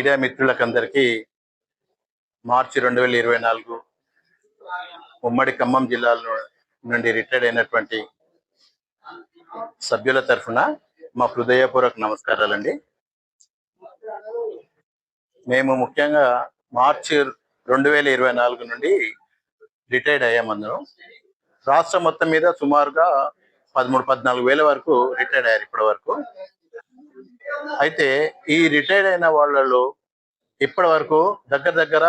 Media మిత్రులకందరికీ మార్చి రెండు వేల ఇరవై నాలుగు ఉమ్మడి ఖమ్మం జిల్లాలో నుండి రిటైర్డ్ అయినటువంటి సభ్యుల తరఫున మా హృదయపూర్వక నమస్కారాలండి. మేము ముఖ్యంగా మార్చి రెండు వేల ఇరవై నాలుగు నుండి రిటైర్డ్ అయ్యామందరం రాష్ట్రం మొత్తం మీద సుమారుగా పదమూడు పద్నాలుగు వేల వరకు రిటైర్డ్ అయ్యారు ఇప్పటి వరకు. అయితే ఈ రిటైర్డ్ అయిన వాళ్ళలో ఇప్పటి వరకు దగ్గర దగ్గర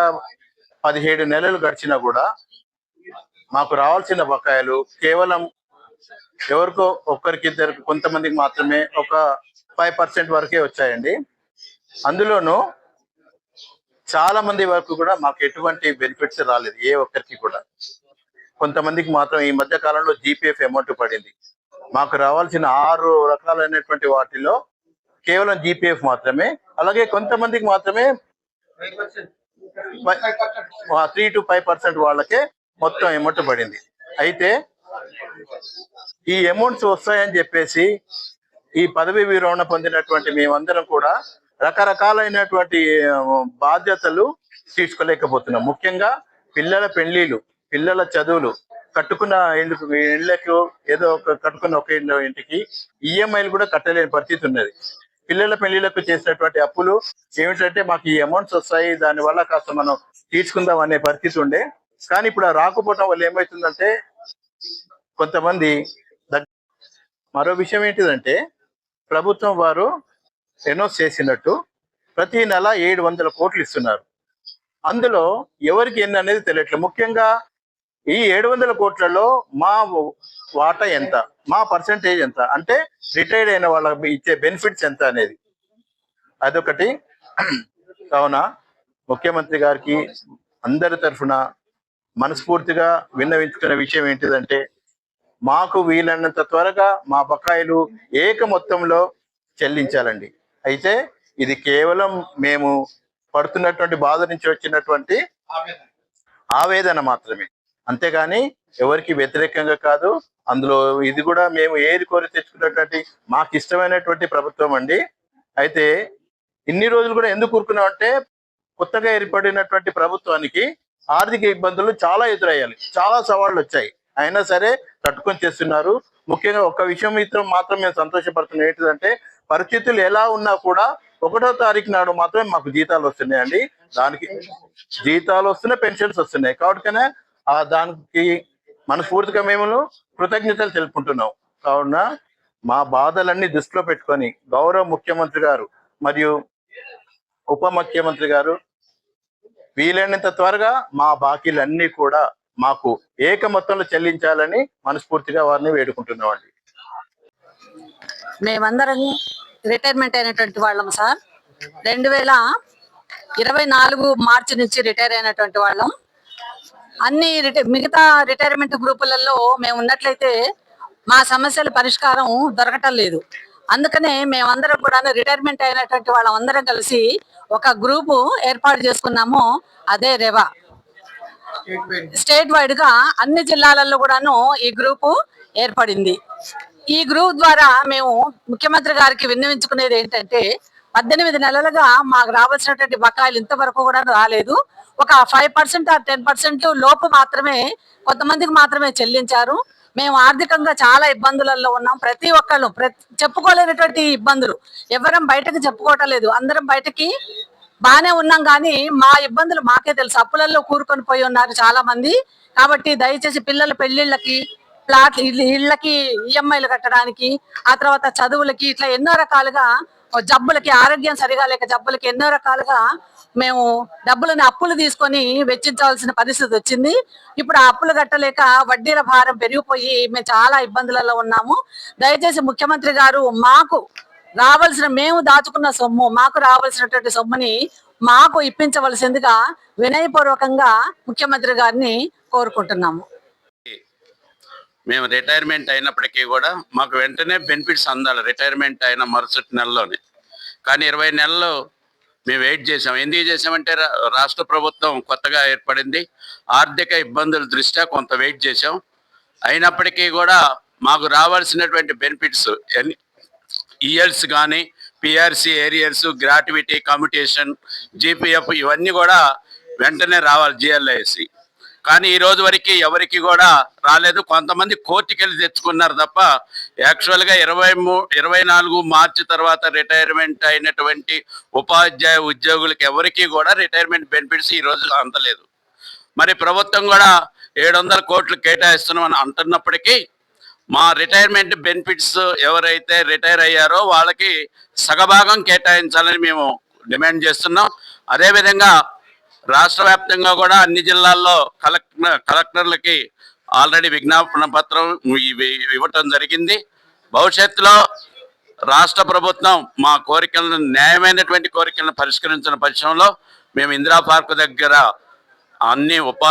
పదిహేడు నెలలు గడిచినా కూడా మాకు రావాల్సిన బకాయిలు కేవలం ఎవరికో ఒక్కరికిద్దరికి కొంతమందికి మాత్రమే ఒక ఫైవ్ పర్సెంట్ వరకే వచ్చాయండి. అందులోనూ చాలా మంది వరకు కూడా మాకు ఎటువంటి బెనిఫిట్స్ రాలేదు ఏ ఒక్కరికి కూడా. కొంతమందికి మాత్రం ఈ మధ్య కాలంలో జీపీఎఫ్ అమౌంట్ పడింది. మాకు రావాల్సిన ఆరు రకాలైనటువంటి వాటిలో కేవలం జీపీఎఫ్ మాత్రమే అలాగే కొంతమందికి మాత్రమే త్రీ టు ఫైవ్ పర్సెంట్ వాళ్ళకే మొత్తం అమౌంట్ పడింది. అయితే ఈ అమౌంట్స్ వస్తాయని చెప్పేసి ఈ పదవి విరమణ పొందినటువంటి మేమందరం కూడా రకరకాలైనటువంటి బాధ్యతలు తీసుకోలేకపోతున్నాం. ముఖ్యంగా పిల్లల పెళ్ళిళ్ళు పిల్లల చదువులు కట్టుకున్న ఇళ్ళు ఇళ్ళకు ఏదో ఒక కట్టుకున్న ఒక ఇంటికి ఈఎంఐలు కూడా కట్టలేని పరిస్థితి ఉన్నది. పిల్లల పెళ్ళిలకు చేసినటువంటి అప్పులు ఏమిటంటే మాకు ఈ అమౌంట్స్ వస్తాయి దాని వల్ల కాస్త మనం తీర్చుకుందాం అనే పరిస్థితి ఉండే. కానీ ఇప్పుడు ఆ రాకపోవడం వల్ల ఏమవుతుందంటే కొంతమంది మరో విషయం ఏంటిదంటే ప్రభుత్వం వారు అనౌన్స్ చేసినట్టు ప్రతి నెల ఏడు వందల కోట్లు ఇస్తున్నారు. అందులో ఎవరికి ఎన్ని అనేది తెలియట్లేదు ముఖ్యంగా ఈ ఏడు వందల కోట్లలో మా వాటా ఎంత? మా పర్సంటేజ్ ఎంత? అంటే రిటైర్డ్ అయిన వాళ్ళకి ఇచ్చే బెనిఫిట్స్ ఎంత అనేది. అదొకటి. కావున ముఖ్యమంత్రి గారికి అందరి తరఫున మనస్ఫూర్తిగా విన్నవించుకునే విషయం ఏంటిదంటే మాకు వీలైనంత త్వరగా మా బకాయిలు ఏక మొత్తంలో చెల్లించాలండి. అయితే ఇది కేవలం మేము పడుతున్నటువంటి బాధ నుంచి వచ్చినటువంటి ఆవేదన మాత్రమే. అంతేగాని ఎవరికి వ్యతిరేకంగా కాదు. అందులో ఇది కూడా మేము ఏది కోరి తెచ్చుకున్నటువంటి మాకు ఇష్టమైనటువంటి ప్రభుత్వం అండి. అయితే ఇన్ని రోజులు కూడా ఎందుకు కూరుకున్నాం అంటే కొత్తగా ఏర్పడినటువంటి ప్రభుత్వానికి ఆర్థిక ఇబ్బందులు చాలా ఎదురయ్యాలి చాలా సవాళ్ళు వచ్చాయి. అయినా సరే తట్టుకొని చేస్తున్నారు. ముఖ్యంగా ఒక విషయం ఇతరం మాత్రం మేము సంతోషపడుతున్నాం. ఏంటిదంటే పరిస్థితులు ఎలా ఉన్నా కూడా ఒకటో తారీఖు నాడు మాత్రమే మాకు జీతాలు వస్తున్నాయండి. దానికి జీతాలు వస్తున్నాయి పెన్షన్స్ వస్తున్నాయి. కాబట్టి ఆ దానికి మనస్ఫూర్తిగా మేము కృతజ్ఞతలు తెలుపుకుంటున్నాం. కావున మా బాధలన్నీ దృష్టిలో పెట్టుకొని గౌరవ ముఖ్యమంత్రి గారు మరియు ఉప ముఖ్యమంత్రి గారు వీలైనంత త్వరగా మా బాకీలన్నీ కూడా మాకు ఏక మొత్తంలో చెల్లించాలని మనస్ఫూర్తిగా వారిని వేడుకుంటున్నాం అండి. మేమందరం రిటైర్మెంట్ అయినటువంటి వాళ్ళం సార్. రెండు వేల ఇరవై నాలుగు మార్చి నుంచి రిటైర్ అయినటువంటి వాళ్ళం. అన్ని రిటై మిగతా రిటైర్మెంట్ గ్రూపులలో మేము ఉన్నట్లయితే మా సమస్యల పరిష్కారం దొరకటం లేదు. అందుకనే మేమందరం కూడా రిటైర్మెంట్ అయినటువంటి వాళ్ళందరం కలిసి ఒక గ్రూపు ఏర్పాటు చేసుకున్నాము అదే రెవా. స్టేట్ వైడ్గా అన్ని జిల్లాలలో కూడాను ఈ గ్రూపు ఏర్పడింది. ఈ గ్రూప్ ద్వారా మేము ముఖ్యమంత్రి గారికి విన్నవించుకునేది ఏంటంటే పద్దెనిమిది నెలలుగా మాకు రావాల్సినటువంటి బకాయిలు ఇంతవరకు కూడా రాలేదు. ఒక five percent or ten percent లోపు మాత్రమే కొంతమందికి మాత్రమే చెల్లించారు. మేము ఆర్థికంగా చాలా ఇబ్బందులలో ఉన్నాం. ప్రతి ఒక్కళ్ళు ప్రతి చెప్పుకోలేనటువంటి ఇబ్బందులు. ఎవరం బయటకు చెప్పుకోవటం లేదు. అందరం బయటకి బాగానే ఉన్నాం కానీ మా ఇబ్బందులు మాకే తెలుసు. అప్పులలో కూరుకొని పోయి ఉన్నారు చాలా మంది కాబట్టి దయచేసి పిల్లల పెళ్ళిళ్ళకి ప్లాట్ ఇళ్ళకి ఈఎంఐలు కట్టడానికి ఆ తర్వాత చదువులకి ఇట్లా ఎన్నో రకాలుగా జబ్బులకి ఆరోగ్యం సరిగా లేక జబ్బులకి ఎన్నో రకాలుగా మేము డబ్బులను అప్పులు తీసుకొని వెచ్చించవలసిన పరిస్థితి వచ్చింది. ఇప్పుడు ఆ అప్పులు కట్టలేక వడ్డీల భారం పెరిగిపోయి మేము చాలా ఇబ్బందులలో ఉన్నాము. దయచేసి ముఖ్యమంత్రి గారు మాకు రావాల్సిన మేము దాచుకున్న సొమ్ము మాకు రావాల్సినటువంటి సొమ్ముని మాకు ఇప్పించవలసిందిగా వినయపూర్వకంగా ముఖ్యమంత్రి గారిని కోరుకుంటున్నాము. మేము రిటైర్మెంట్ అయినప్పటికీ కూడా మాకు వెంటనే బెనిఫిట్స్ అందాలి. రిటైర్మెంట్ అయిన మరుసటి నెలలోనే. కానీ ఇరవై నెలలు మేము వెయిట్ చేసాం ఎందుకు చేసామంటే రా- రాష్ట్ర ప్రభుత్వం కొత్తగా ఏర్పడింది. ఆర్థిక ఇబ్బందుల దృష్ట్యా కొంత వెయిట్ చేసాం అయినప్పటికీ కూడా మాకు రావాల్సినటువంటి బెనిఫిట్స్ ఇయర్స్ కానీ PRC arrears gratuity commutation GPF ఇవన్నీ కూడా వెంటనే రావాలి జిఎల్ఐసి కానీ ఈ రోజు వరకు ఎవరికి కూడా రాలేదు. కొంతమంది కోర్టుకి వెళ్ళి తెచ్చుకున్నారు తప్ప యాక్చువల్గా ఇరవై మూ ఇరవై నాలుగు మార్చి తర్వాత రిటైర్మెంట్ అయినటువంటి ఉపాధ్యాయ ఉద్యోగులకి ఎవరికి కూడా రిటైర్మెంట్ బెనిఫిట్స్ ఈ రోజు అందలేదు. మరి ప్రభుత్వం కూడా ఏడు వందల కోట్లు కేటాయిస్తున్నామని అంటున్నప్పటికీ మా రిటైర్మెంట్ బెనిఫిట్స్ ఎవరైతే రిటైర్ అయ్యారో వాళ్ళకి సగభాగం కేటాయించాలని మేము డిమాండ్ చేస్తున్నాం. అదేవిధంగా రాష్ట్ర వ్యాప్తంగా కూడా అన్ని జిల్లాల్లో కలెక్టర్ కలెక్టర్లకి ఆల్రెడీ విజ్ఞాపన పత్రం ఇవి ఇవ్వటం జరిగింది. భవిష్యత్తులో రాష్ట్ర ప్రభుత్వం మా కోరికలను న్యాయమైనటువంటి కోరికలను పరిష్కరించిన పక్షంలో మేము ఇందిరా పార్క్ దగ్గర అన్ని ఉపా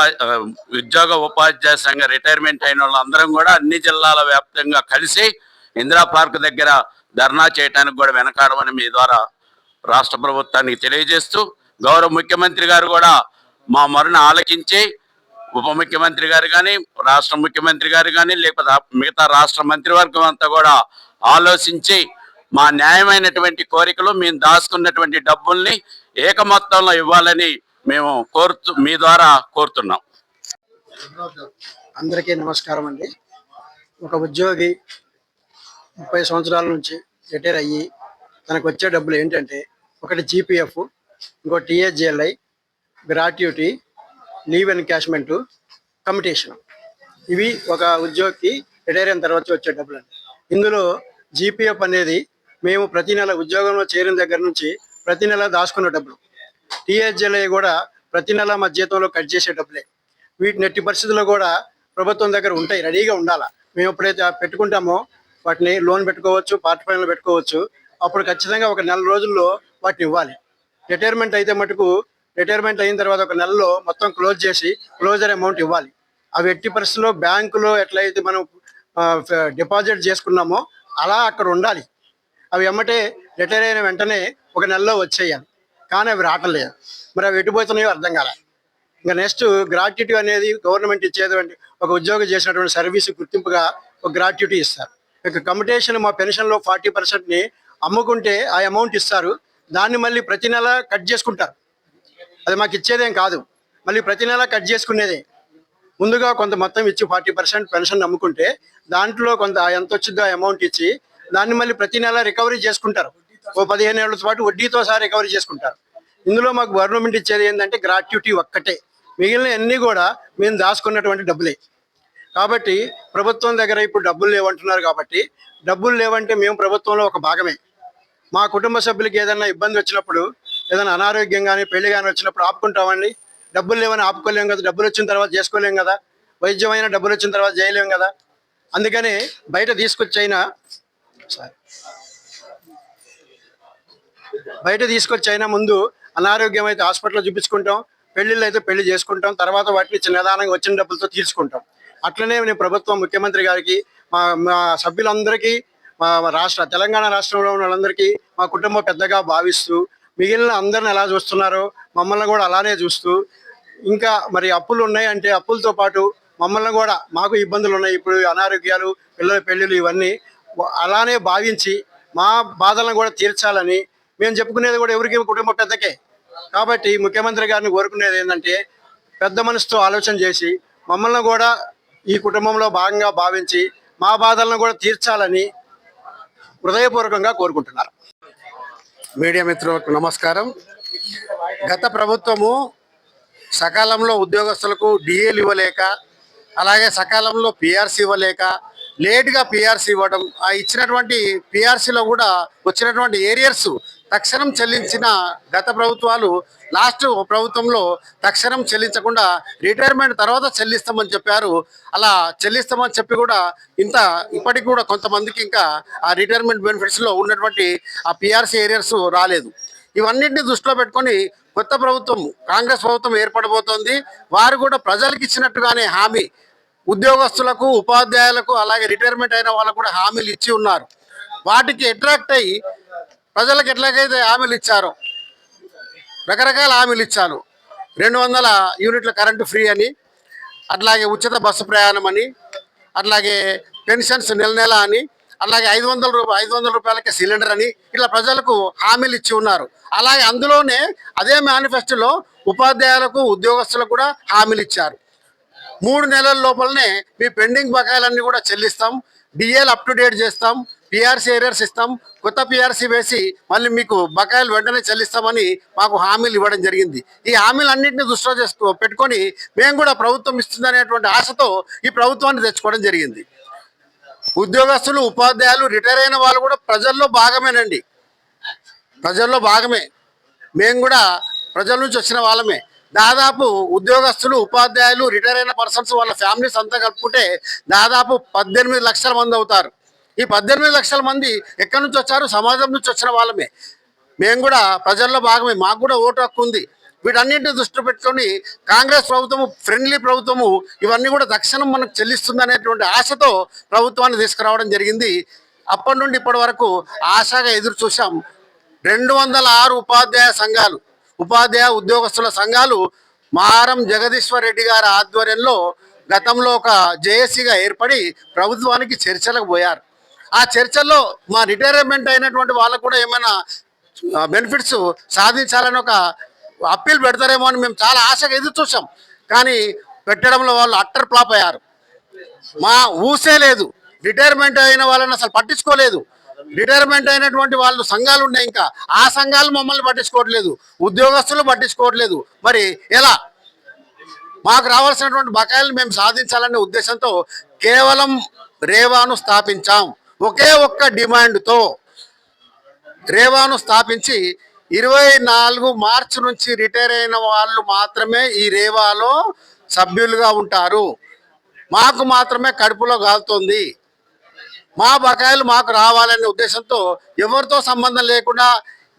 ఉద్యోగ ఉపాధ్యాయ సంఘ రిటైర్మెంట్ అయిన వాళ్ళందరం కూడా అన్ని జిల్లాల వ్యాప్తంగా కలిసి ఇందిరా పార్క్ దగ్గర ధర్నా చేయడానికి కూడా వెనకాడమని మీ ద్వారా రాష్ట్ర ప్రభుత్వానికి తెలియజేస్తూ గౌరవ ముఖ్యమంత్రి గారు కూడా మా మరణ ఆలకించి ఉప ముఖ్యమంత్రి గారు కానీ రాష్ట్ర ముఖ్యమంత్రి గారు కానీ లేకపోతే మిగతా రాష్ట్ర మంత్రివర్గం అంతా కూడా ఆలోచించి మా న్యాయమైనటువంటి కోరికలు మేము దాచుకున్నటువంటి డబ్బుల్ని ఏక మొత్తంలో ఇవ్వాలని మేము కోరుతూ మీ ద్వారా కోరుతున్నాం. అందరికీ నమస్కారం అండి. ఒక ఉద్యోగి ముప్పై సంవత్సరాల నుంచి రిటైర్ అయ్యి తనకు వచ్చే డబ్బులు ఏంటంటే ఒకటి జీపీఎఫ్ ఇంకో TAGLI gratuity leave encashment commutation ఇవి ఒక ఉద్యోగికి రిటైర్ అయిన తర్వాత వచ్చే డబ్బులు ఇందులో జీపీఎఫ్ అనేది మేము ప్రతి నెల ఉద్యోగంలో చేరిన దగ్గర నుంచి ప్రతి నెల దాచుకున్న డబ్బులు. టీహెచ్ఎల్ఐ కూడా ప్రతి నెల మా జీతంలో కట్ చేసే డబ్బులే. వీటిని ఎట్టి పరిస్థితుల్లో కూడా ప్రభుత్వం దగ్గర ఉంటాయి రెడీగా ఉండాలా. మేము ఎప్పుడైతే పెట్టుకుంటామో వాటిని లోన్ పెట్టుకోవచ్చు పార్ట్ ఫైన్లు పెట్టుకోవచ్చు అప్పుడు ఖచ్చితంగా ఒక నెల రోజుల్లో వాటిని ఇవ్వాలి. రిటైర్మెంట్ అయితే మటుకు రిటైర్మెంట్ అయిన తర్వాత ఒక నెలలో మొత్తం క్లోజ్ చేసి క్లోజర్ అమౌంట్ ఇవ్వాలి. అవి ఎట్టి పరిస్థితుల్లో బ్యాంకులో ఎట్లయితే మనం డిపాజిట్ చేసుకున్నామో అలా అక్కడ ఉండాలి. అవి ఎమ్మటే రిటైర్ అయిన వెంటనే ఒక నెలలో వచ్చేయాలి. కానీ అవి రావట్లేదు మరి అవి ఎటుపోతున్నాయో అర్థం కాలే. ఇంకా నెక్స్ట్ గ్రాట్యుటీ అనేది గవర్నమెంట్ ఇచ్చేటువంటి ఒక ఉద్యోగం చేసినటువంటి సర్వీస్ గుర్తింపుగా ఒక గ్రాట్యుటీ ఇస్తారు. ఇక కమిటేషన్ మా పెన్షన్లో ఫార్టీ పర్సెంట్ని అమ్ముకుంటే ఆ అమౌంట్ ఇస్తారు. దాన్ని మళ్ళీ ప్రతి నెల కట్ చేసుకుంటారు. అది మాకు ఇచ్చేదేం కాదు. మళ్ళీ ప్రతి నెల కట్ చేసుకునేదే. ముందుగా కొంత మొత్తం ఇచ్చి ఫార్టీ పర్సెంట్ పెన్షన్ అమ్ముకుంటే దాంట్లో కొంత ఎంత వచ్చిందో అమౌంట్ ఇచ్చి దాన్ని మళ్ళీ ప్రతి నెల రికవరీ చేసుకుంటారు. ఓ పదిహేను ఏళ్ళ పాటు వడ్డీతో సహా రికవరీ చేసుకుంటారు. ఇందులో మాకు గవర్నమెంట్ ఇచ్చేది ఏంటంటే గ్రాట్యుటీ ఒక్కటే. మిగిలిన అన్ని కూడా మేము దాచుకున్నటువంటి డబ్బులే. కాబట్టి ప్రభుత్వం దగ్గర ఇప్పుడు డబ్బులు లేవంటున్నారు కాబట్టి డబ్బులు లేవంటే మేము ప్రభుత్వంలో ఒక భాగమే. మా కుటుంబ సభ్యులకి ఏదైనా ఇబ్బంది వచ్చినప్పుడు ఏదైనా అనారోగ్యం కానీ పెళ్ళి కానీ వచ్చినప్పుడు ఆపుకుంటామండి. డబ్బులు లేవని ఆపుకోలేం కదా డబ్బులు వచ్చిన తర్వాత చేసుకోలేం కదా వైద్యమైన డబ్బులు వచ్చిన తర్వాత చేయలేం కదా. అందుకని బయట తీసుకొచ్చైనా బయట తీసుకొచ్చి అయినా ముందు అనారోగ్యం అయితే హాస్పిటల్లో చూపించుకుంటాం పెళ్ళిళ్ళు అయితే పెళ్ళి చేసుకుంటాం తర్వాత వాటిని చిన్నదానంగా వచ్చిన డబ్బులతో తీర్చుకుంటాం. అట్లనే నేను ప్రభుత్వం ముఖ్యమంత్రి గారికి మా మా సభ్యులందరికీ మా రాష్ట్ర తెలంగాణ రాష్ట్రంలో ఉన్న వాళ్ళందరికీ మా కుటుంబం పెద్దగా భావిస్తూ మిగిలిన అందరిని ఎలా చూస్తున్నారో మమ్మల్ని కూడా అలానే చూస్తూ ఇంకా మరి అప్పులు ఉన్నాయి అంటే అప్పులతో పాటు మమ్మల్ని కూడా మాకు ఇబ్బందులు ఉన్నాయి. ఇప్పుడు అనారోగ్యాలు పిల్లల పెళ్ళిళ్ళు ఇవన్నీ అలానే భావించి మా బాధలను కూడా తీర్చాలని మేము చెప్పుకునేది కూడా ఎవరికి కుటుంబ పెద్దకే. కాబట్టి ముఖ్యమంత్రి గారిని కోరుకునేది ఏంటంటే పెద్ద మనసుతో ఆలోచన చేసి మమ్మల్ని కూడా ఈ కుటుంబంలో భాగంగా భావించి మా బాధలను కూడా తీర్చాలని హృదయపూర్వకంగా కోరుకుంటున్నారు. మీడియా మిత్రులకు నమస్కారం. గత ప్రభుత్వము సకాలంలో ఉద్యోగస్తులకు డిఏలు ఇవ్వలేక అలాగే సకాలంలో పిఆర్సీ ఇవ్వలేక లేట్గా పిఆర్సీ ఇవ్వడం ఆ ఇచ్చినటువంటి పిఆర్సీలో కూడా వచ్చినటువంటి ఏరియర్స్ తక్షణం చెల్లించిన గత ప్రభుత్వాలు లాస్ట్ ప్రభుత్వంలో తక్షణం చెల్లించకుండా రిటైర్మెంట్ తర్వాత చెల్లిస్తామని చెప్పారు. అలా చెల్లిస్తామని చెప్పి కూడా ఇంత ఇప్పటికి కూడా కొంతమందికి ఇంకా ఆ రిటైర్మెంట్ బెనిఫిట్స్లో ఉన్నటువంటి ఆ పిఆర్సీ ఏరియర్స్ రాలేదు. ఇవన్నింటినీ దృష్టిలో పెట్టుకొని కొత్త ప్రభుత్వం కాంగ్రెస్ ప్రభుత్వం ఏర్పడబోతోంది. వారు కూడా ప్రజలకు ఇచ్చినట్టుగానే హామీ. ఉద్యోగస్తులకు ఉపాధ్యాయులకు అలాగే రిటైర్మెంట్ అయిన వాళ్ళకు కూడా హామీలు ఇచ్చి ఉన్నారు. వాటికి అట్రాక్ట్ అయ్యి ప్రజలకు ఎట్లాగైతే హామీలు ఇచ్చారో రకరకాల హామీలు ఇచ్చారు. రెండు వందల యూనిట్ల కరెంటు ఫ్రీ అని అట్లాగే ఉచిత బస్సు ప్రయాణం అని అట్లాగే పెన్షన్స్ నెల నెల అని అలాగే ఐదు వందల రూపాయ ఐదు వందల రూపాయలకి సిలిండర్ అని ఇట్లా ప్రజలకు హామీలు ఇచ్చి ఉన్నారు. అలాగే అందులోనే అదే మేనిఫెస్టోలో ఉపాధ్యాయులకు ఉద్యోగస్తులకు కూడా హామీలు ఇచ్చారు. మూడు నెలల లోపలనే మీ పెండింగ్ బకాయిలన్నీ కూడా చెల్లిస్తాం. డిఎల్ అప్ టు డేట్ చేస్తాం. పిఆర్సీ ఏరియర్స్ ఇస్తాం. కొత్త పిఆర్సీ వేసి మళ్ళీ మీకు బకాయిలు వెంటనే చెల్లిస్తామని మాకు హామీలు ఇవ్వడం జరిగింది. ఈ హామీలు అన్నింటినీ దృష్టిలో చేసుకో పెట్టుకొని మేము కూడా ప్రభుత్వం ఇస్తుందనేటువంటి ఆశతో ఈ ప్రభుత్వాన్ని తెచ్చుకోవడం జరిగింది. ఉద్యోగస్తులు ఉపాధ్యాయులు రిటైర్ అయిన వాళ్ళు కూడా ప్రజల్లో భాగమేనండి. ప్రజల్లో భాగమే. మేము కూడా ప్రజల నుంచి వచ్చిన వాళ్ళమే. దాదాపు ఉద్యోగస్తులు ఉపాధ్యాయులు రిటైర్ అయిన పర్సన్స్ వాళ్ళ ఫ్యామిలీస్ అంతా కలుపుకుంటే దాదాపు పద్దెనిమిది లక్షల మంది అవుతారు. ఈ పద్దెనిమిది లక్షల మంది ఎక్కడి నుంచి వచ్చారు? సమాజం నుంచి వచ్చిన వాళ్ళమే. మేము కూడా ప్రజల్లో భాగమే. మాకు కూడా ఓటు హక్కు ఉంది. వీటన్నింటిని దృష్టి పెట్టుకొని కాంగ్రెస్ ప్రభుత్వము ఫ్రెండ్లీ ప్రభుత్వము ఇవన్నీ కూడా తక్షణం మనకు చెల్లిస్తుంది అనేటువంటి ఆశతో ప్రభుత్వాన్ని తీసుకురావడం జరిగింది. అప్పటి నుండి ఇప్పటి వరకు ఆశగా ఎదురు చూసాం రెండు వందల ఆరు ఉపాధ్యాయ సంఘాలు ఉపాధ్యాయ ఉద్యోగస్తుల సంఘాలు మారం జగదీశ్వర్ రెడ్డి గారి ఆధ్వర్యంలో గతంలో ఒక జేఏసీగా ఏర్పడి ప్రభుత్వానికి చర్చలకు పోయారు. ఆ చర్చల్లో మా రిటైర్మెంట్ అయినటువంటి వాళ్ళకు కూడా ఏమైనా బెనిఫిట్స్ సాధించాలని ఒక అప్పీల్ పెడతారేమో అని మేము చాలా ఆశగా ఎదురు చూసాం కానీ పెట్టడంలో వాళ్ళు అట్టర్ ఫ్లాప్ అయ్యారు. మా ఊసే లేదు. రిటైర్మెంట్ అయిన వాళ్ళని అసలు పట్టించుకోలేదు. రిటైర్మెంట్ అయినటువంటి వాళ్ళు సంఘాలు ఉన్నాయి ఇంకా. ఆ సంఘాలు మమ్మల్ని పట్టించుకోవట్లేదు. ఉద్యోగస్తులు పట్టించుకోవట్లేదు. మరి ఎలా? మాకు రావాల్సినటువంటి బకాయిలు మేము సాధించాలనే ఉద్దేశంతో కేవలం రేవాను స్థాపించాం. ఒకే ఒక్క డిమాండ్తో రేవాను స్థాపించి ఇరవై నాలుగు మార్చి నుంచి రిటైర్ అయిన వాళ్ళు మాత్రమే ఈ రేవాలో సభ్యులుగా ఉంటారు. మాకు మాత్రమే కడుపులో కాలుతోంది మా బకాయిలు మాకు రావాలనే ఉద్దేశంతో ఎవరితో సంబంధం లేకుండా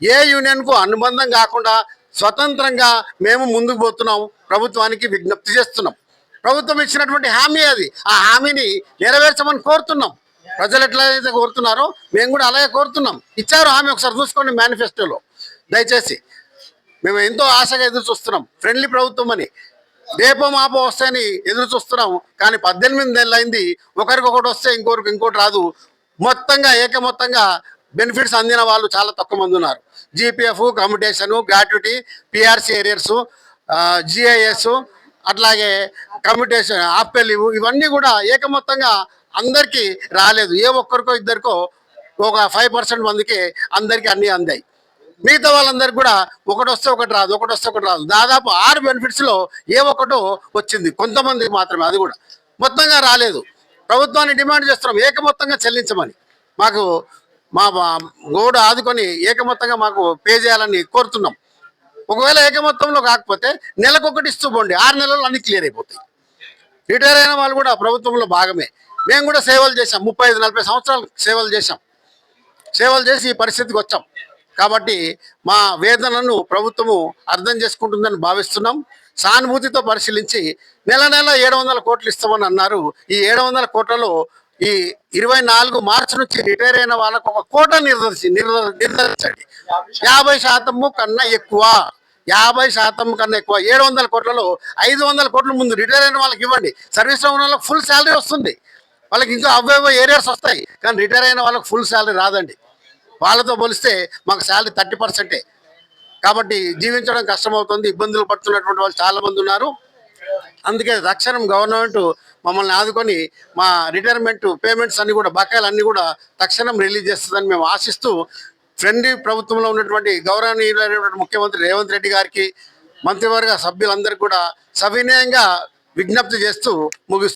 ఏ యూనియన్కు అనుబంధం కాకుండా స్వతంత్రంగా మేము ముందుకు పోతున్నాం ప్రభుత్వానికి విజ్ఞప్తి చేస్తున్నాం. ప్రభుత్వం ఇచ్చినటువంటి హామీ అది. ఆ హామీని నెరవేర్చమని కోరుతున్నాం. ప్రజలు ఎట్లయితే కోరుతున్నారో మేము కూడా అలాగే కోరుతున్నాం. ఇచ్చారు ఆమె ఒకసారి చూసుకోండి మేనిఫెస్టోలో దయచేసి మేము ఎంతో ఆశగా ఎదురు చూస్తున్నాం. ఫ్రెండ్లీ ప్రభుత్వం అని. రేపో మాపో వస్తాయని ఎదురు చూస్తున్నాం కానీ పద్దెనిమిది నెలలు అయింది. ఒకరికి ఒకటి వస్తే ఇంకొకరికి ఇంకోటి రాదు. మొత్తంగా ఏకమొత్తంగా బెనిఫిట్స్ అందిన వాళ్ళు చాలా తక్కువ మంది ఉన్నారు. GPF commutation gratuity PRC arrears GIS అట్లాగే కమ్యూటేషన్ ఆప్పెల్ ఇవన్నీ కూడా ఏకమొత్తంగా అందరికీ రాలేదు. ఏ ఒక్కరికో ఇద్దరికో ఒక ఫైవ్ పర్సెంట్ మందికి అందరికీ అన్నీ అందాయి. మిగతా వాళ్ళందరికీ కూడా ఒకటి వస్తే ఒకటి రాదు ఒకటి వస్తే ఒకటి రాదు. దాదాపు ఆరు బెనిఫిట్స్లో ఏ ఒక్కటో వచ్చింది. కొంతమందికి మాత్రమే అది కూడా. మొత్తంగా రాలేదు. ప్రభుత్వాన్ని డిమాండ్ చేస్తున్నాం. ఏకమొత్తంగా చెల్లించమని. మాకు మా మా గోడు ఆదుకొని ఏకమొత్తంగా మాకు పే చేయాలని కోరుతున్నాం. ఒకవేళ ఏకమొత్తంలో కాకపోతే నెలకొకటి ఇస్తూ పోండి. ఆరు నెలలు అన్ని క్లియర్ అయిపోతాయి. రిటైర్ అయిన వాళ్ళు కూడా ప్రభుత్వంలో భాగమే. మేము కూడా సేవలు చేశాం. ముప్పై ఐదు నలభై సంవత్సరాలు సేవలు చేశాం. సేవలు చేసి ఈ పరిస్థితికి వచ్చాం. కాబట్టి మా వేదనను ప్రభుత్వము అర్థం చేసుకుంటుందని భావిస్తున్నాం. సానుభూతితో పరిశీలించి నెల నెల ఏడు వందల కోట్లు ఇస్తామని అన్నారు. ఈ ఏడు వందల కోట్లలో ఈ ఇరవై నాలుగు మార్చి నుంచి రిటైర్ అయిన వాళ్ళకు ఒక కోట నిర్దర్శి నిర్ద- యాభై శాతము కన్నా ఎక్కువ. యాభై శాతం కన్నా ఎక్కువ. ఏడు వందల కోట్లలో ఐదు వందల కోట్ల ముందు రిటైర్ అయిన వాళ్ళకి ఇవ్వండి. సర్వీస్లో ఉన్న వాళ్ళకి ఫుల్ శాలరీ వస్తుంది. వాళ్ళకి ఇంకా అవేవో ఏరియాస్ వస్తాయి. కానీ రిటైర్ అయిన వాళ్ళకి ఫుల్ శాలరీ రాదండి. వాళ్ళతో పోలిస్తే మాకు శాలరీ థర్టీ పర్సెంటే. కాబట్టి జీవించడం కష్టమవుతుంది ఇబ్బందులు పడుతున్నటువంటి వాళ్ళు చాలామంది ఉన్నారు. అందుకే తక్షణం గవర్నమెంట్ మమ్మల్ని ఆదుకొని మా రిటైర్మెంట్ పేమెంట్స్ అన్ని కూడా బకాయిలు అన్ని కూడా తక్షణం రిలీజ్ చేస్తుందని మేము ఆశిస్తూ ఫ్రెండ్లీ ప్రభుత్వంలో ఉన్నటువంటి గౌరవనీయులైనటువంటి ముఖ్యమంత్రి రేవంత్ రెడ్డి గారికి మంత్రివర్గ సభ్యులందరికీ కూడా సవినయంగా విజ్ఞప్తి చేస్తూ ముగిస్తూ